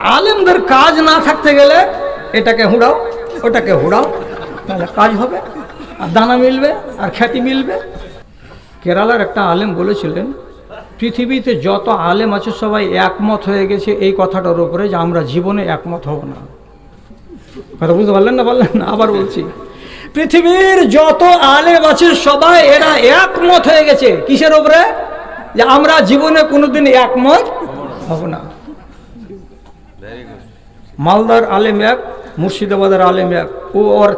আলেমদের কাজ না থাকতে গেলে এটাকে হুড়াও, ওটাকে হুড়াও, তাহলে কাজ হবে, আর দানা মিলবে, আর খ্যাতি মিলবে। কেরালার একটা আলেম বলেছিলেন, পৃথিবীতে যত আলেম আছে সবাই একমত হয়ে গেছে এই কথাটার উপরে যে আমরা জীবনে একমত হব না। কথা বুঝতে পারলেন না পারলেন না? আবার বলছি, পৃথিবীর যত আলেম আছে সবাই এরা একমত হয়ে গেছে। কিসের উপরে? যে আমরা জীবনে কোনোদিন একমত হব না। মালদার আলেম এক, মুর্শিদাবাদের আলেম এক। ও ওর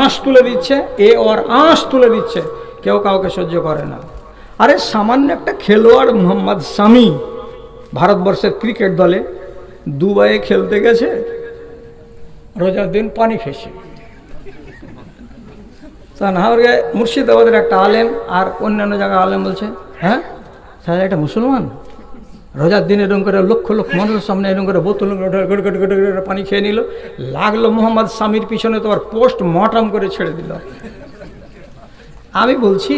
আঁশ তুলে দিচ্ছে, এ ওর আঁশ তুলে দিচ্ছে। কেউ কাউকে সহ্য করে না। আরে সামান্য একটা খেলোয়াড় মোহাম্মদ শামি ভারতবর্ষের ক্রিকেট দলে দুবাইয়ে খেলতে গেছে, রোজার দিন পানি খেয়েছে। তা না হলে মুর্শিদাবাদের একটা আলেম আর অন্যান্য জায়গায় আলেম বলছে হ্যাঁ? তাহলে এটা মুসলমান? রোজার দিন এরকম করে লক্ষ লক্ষ মানুষের সামনে এরকম করে বোতল পানি খেয়ে নিল। লাগল মোহাম্মদ স্বামীর পিছনে তোমার পোস্ট মটাম করে ছেড়ে দিল। আমি বলছি,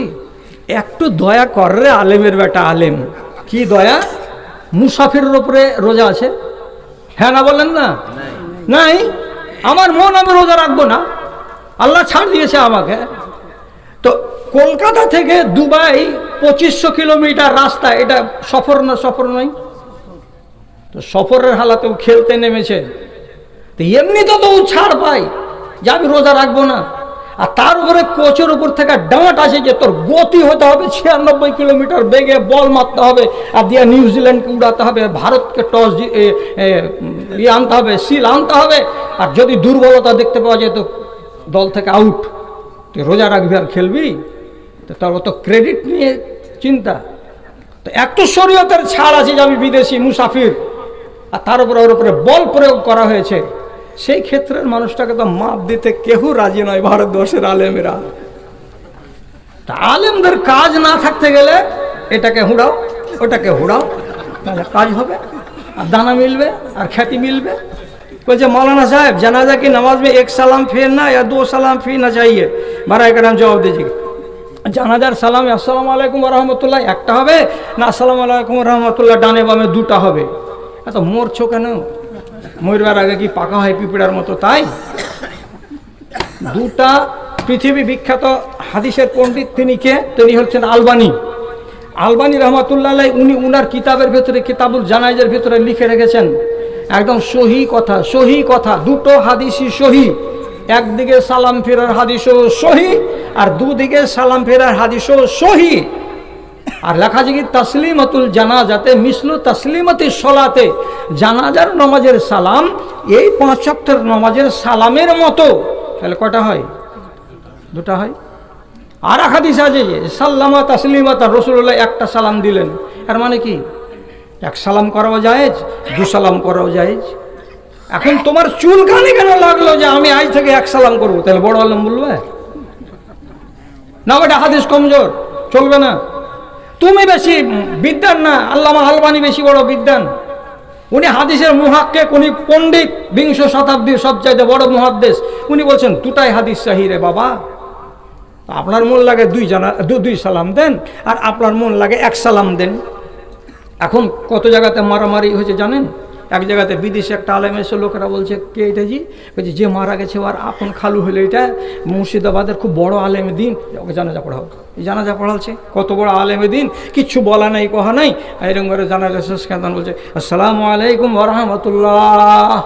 একটু দয়া কর রে আলেমের বেটা আলেম। কি দয়া? মুসাফিরের ওপরে রোজা আছে? হ্যাঁ না বললেন না? নাই। আমার মন আমি রোজা রাখব না। আল্লাহ ছাড় দিয়েছে আমাকে। তো কলকাতা থেকে দুবাই পঁচিশশো কিলোমিটার রাস্তা, এটা সফর না সফর নয়? তো সফরের হালাতেও খেলতে নেমেছে। তো এমনি তো ও ছাড় পাই যে আমি রোজা রাখব না। আর তার উপরে কোচের উপর থেকে ডাঁট আছে যে তোর গতি হতে হবে ছিয়ানব্বই কিলোমিটার বেগে, বল মারতে হবে, আর দিয়ে নিউজিল্যান্ডকে উড়াতে হবে, ভারতকে টস ইয়ে আনতে হবে, সিল আনতে হবে। আর যদি দুর্বলতা দেখতে পাওয়া যায় তো দল থেকে আউট। তুই রোজা রাখবি আর খেলবি? তো তার অত ক্রেডিট নিয়ে চিন্তা। তো এত শরীয়তের ছাড় আছে যে আমি বিদেশি মুসাফির, আর তার উপরে ওর উপরে বল প্রয়োগ করা হয়েছে। সেই ক্ষেত্রের মানুষটাকে তো মাপ দিতে কেহ রাজি নয় ভারতবর্ষের আলেমেরা। তা আলেমদের কাজ না থাকতে গেলে এটাকে হুড়াও, ওটাকে হুড়াও, তাহলে কাজ হবে। আর দানা মিলবে, আর খ্যাতি মিলবে। বলছে মৌলানা সাহেব, জানাজা কি নামাজ মে এক সালাম ফির না দু সালাম ফির না চাইয়ে? বারা একরাম জবাব দিয়েছি। জানাজার সালাম, আসসালামু আলাইকুম রহমতুল্লাহ একটা হবে? না, আসসালামু আলাইকুম রহমতুল্লাহ ডানে বামে দুটা হবে। এত মরছো কেন? মরবার আগে কি পাকা হয় পিঁপড়ার মতো, তাই? দুটা পৃথিবী বিখ্যাত হাদিসের পণ্ডিত তিনি কে? তিনি হচ্ছেন আলবানি। আলবানি রহমতুল্লাহ উনি উনার কিতাবের ভেতরে, কিতাবুল জানাইজের ভেতরে লিখে রেখেছেন। একদম সহি কথা সহি কথা, দুটো হাদিসই সহি। একদিকে সালাম ফেরার হাদিসও সহি আর দুদিকে সালাম ফেরার হাদিসও সহি। আর লেখা আছে কি, তাসলিমাতুল জানাজাতে মিসলু তাসলিমাতি সলাতে। জানাজার নমাজের সালাম, এই পাঁচ সপ্তাহের নমাজের সালামের মতো। তাহলে কটা হয়? দুটা হয়। আর এক হাদিস আছে যে, সাল্লামা তাসলিমাত রসুল্লাহ একটা সালাম দিলেন। এর মানে কি? এক সালাম করাও জায়েজ, দু সালাম করাও জায়েজ। এখন তোমার চুলকানি কেন লাগল যে আমি আজ থেকে এক সালাম করব? তাহলে বড় আলম বলবে? না ওটা হাদিস কমজোর, চলবে না। তুমি বেশি বিদ্যান না, আল্লামা আলবানি বেশি বড় বিদ্যান। উনি হাদিসের মুহাক্কে, উনি পণ্ডিত বিংশ শতাব্দীর সবচাইতে বড় মহাদ্দেশ উনি বলছেন, দুটাই হাদিস সাহি রে বাবা। আপনার মন লাগে দুই জানা দুই সালাম দেন, আর আপনার মন লাগে এক সালাম দেন। এখন কত জায়গাতে মারামারি হয়েছে জানেন? এক জায়গাতে বিদেশে একটা আলেম এসে লোকেরা বলছে, কে এটা জি? বলছে, যে মারা গেছে আর আপন খালু হলো এটা। মুর্শিদাবাদের খুব বড় আলেম দিন। ওকে জানাজা এই জানাজা পড়াচ্ছে, কত বড় আলেমে দিন, কিচ্ছু বলা নাই, কহা নাই। এরকম করে জানাজা শেষ কেন বলছে, আসসালামু আলাইকুম রহমতুল্লাহ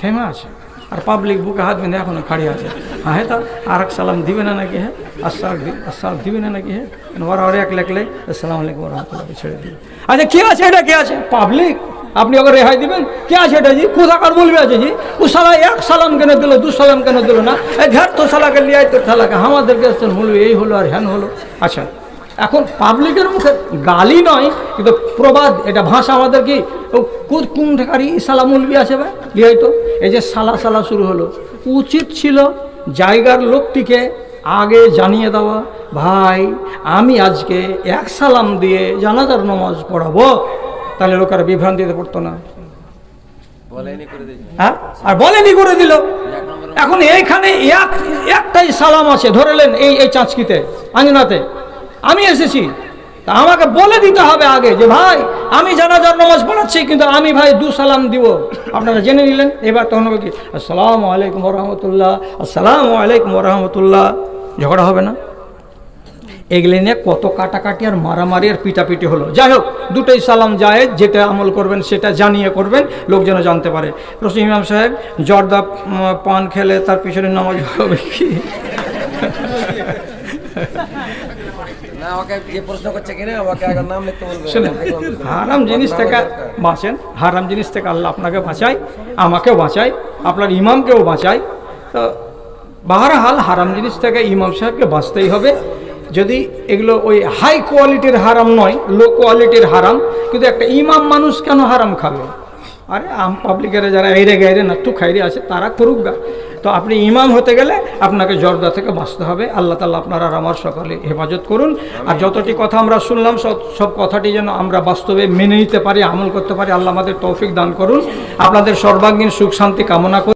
থেমে আছে। আর পাবলিক বুকে হাত বেঁধে এখনও খাড়ি আছে। হ্যাঁ তা, আর এক সালাম দিবে না নাকি হ্যাঁ আসসালাম আসসালাম দিবে না নাকি হ্যাঁ ওরা ওরা এক লেখলে, আসসালাম আলাইকুম রহমতুল্লাহ ছেড়ে দিবে। আচ্ছা কে আছে এটা? কে আছে? পাবলিক আপনি ওকে রেহাই দিবেন? কে আছে এটা জি? কোথাকার বলবে আছে জি? ও সালা এক সালাম কেন দিল, দু সালাম কেন দিল না? এই ঘর তো সালাকে লিয়াই তোর সালাকে আমাদেরকে হলো এই হলো আর হ্যান হলো। আচ্ছা এখন পাবলিকের মুখে গালি নয়, কিন্তু প্রবাদ, এটা ভাষা আমাদের কি? কোন ঠেকারি সালা মুলবি আছে ভাই? লিয়াই তো। এই যে সালা সালা শুরু হলো। উচিত ছিল জায়গার লোকটিকে আগে জানিয়ে দেওয়া, ভাই, আমি আজকে এক সালাম দিয়ে জানাজার নমাজ পড়াবো। তাহলে লোকেরা বিভ্রান্তিতে পড়তো না। হ্যাঁ? আর বলেনি করে দিল। এখন এইখানে এক একটাই সালাম আছে ধরেলেন এই এই চাঁচকিতে আঞ্জনাতে আমি এসেছি। তা আমাকে বলে দিতে হবে আগে যে ভাই আমি জানাজার নামাজ পড়াচ্ছি কিন্তু আমি ভাই দু সালাম দিব। আপনারা জেনে নিলেন। এবার তখন হবে কি? আসসালামু আলাইকুম রহমতুল্লাহ আসসালামু আলাইকুম রহমতুল্লাহ। ঝগড়া হবে না? এগুলি নিয়ে কত কাটাকাটি আর মারামারি আর পিটাপিটি হলো। যাই হোক দুটোই সালাম যায় যেটা আমল করবেন সেটা জানিয়ে করবেন লোকজন জানতে পারে। রসিম ইমাম সাহেব জর্দা পান খেলে তার পিছনে নামাজ হবে কি? প্রশ্ন হারাম জিনিস থেকে বাঁচেন হারাম জিনিস থেকে আল্লাহ আপনাকে বাঁচায় আমাকেও বাঁচায় আপনার ইমামকেও বাঁচায়। তো বাহারহাল হারাম জিনিস থেকে ইমাম সাহেবকে বাঁচতেই হবে। যদি এগুলো ওই হাই কোয়ালিটির হারাম নয় লো কোয়ালিটির হারাম কিন্তু একটা ইমাম মানুষ কেন হারাম খাবে? আরে আম পাবলিকের যারা এরে গাইরে নাত্তু খাইরে আছে তারা করুক গা। তো আপনি ইমাম হতে গেলে আপনাকে জর্দা থেকে বাঁচতে হবে। আল্লাহ তাল্লাহ আপনার আর আমার সকালে হেফাজত করুন। আর যতটি কথা আমরা শুনলাম সব সব কথাটি যেন আমরা বাস্তবে মেনে নিতে পারি আমল করতে পারি আল্লাহ আমাদের তৌফিক দান করুন। আপনাদের সর্বাঙ্গীন সুখ শান্তি কামনা করি।